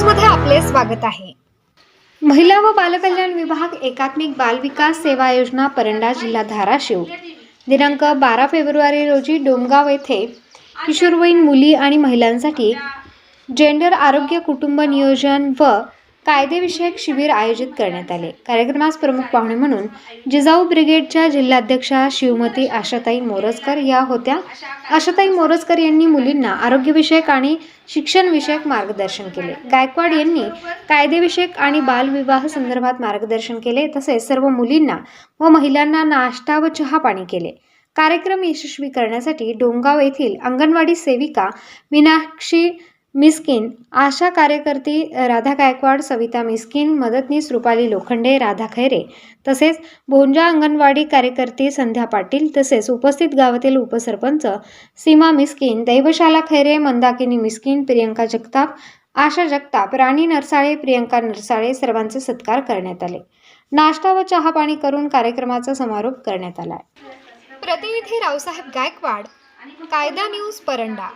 आपले स्वागत आहे. महिला व बालकल्याण विभाग एकात्मिक बाल विकास सेवा योजना परंडा जिल्हा धाराशिव. दिनांक बारा फेब्रुवारी रोजी डोमगाव येथे किशोरवयीन मुली आणि महिलांसाठी जेंडर आरोग्य कुटुंब नियोजन व कायदेविषयक शिबिर आयोजित करण्यात आले. कार्यक्रमास प्रमुख पाहुणे म्हणून जिजाऊ ब्रिगेडच्या जिल्हाध्यक्षा शिवमती आशाताई मोरजकर या होत्या. आशाताई मोरजकर यांनी मुलींना आरोग्यविषयक आणि शिक्षणविषयक मार्गदर्शन केले. गायकवाड यांनी कायदेविषयक आणि बालविवाह संदर्भात मार्गदर्शन केले. तसेच सर्व मुलींना व महिलांना नाश्ता व चहा पाणी केले. कार्यक्रम यशस्वी करण्यासाठी डोंगाव येथील अंगणवाडी सेविका मीनाक्षी मिस्किन आशा कार्यकर्ती राधा गायकवाड सविता मिस्किन मदतनीस रुपाली लोखंडे राधा खैरे तसेच भोंजा अंगणवाडी कार्यकर्ती संध्या पाटील तसेच उपस्थित गावातील उपसरपंच सीमा मिस्किन दैवशाला खैरे मंदाकिनी मिस्किन प्रियंका जगताप आशा जगताप राणी नरसाळे प्रियंका नरसाळे सर्वांचे सत्कार करण्यात आले. नाश्ता व चहा पाणी करून कार्यक्रमाचा समारोप करण्यात आला. प्रतिनिधी रावसाहेब गायकवाड कायदा न्यूज परंडा.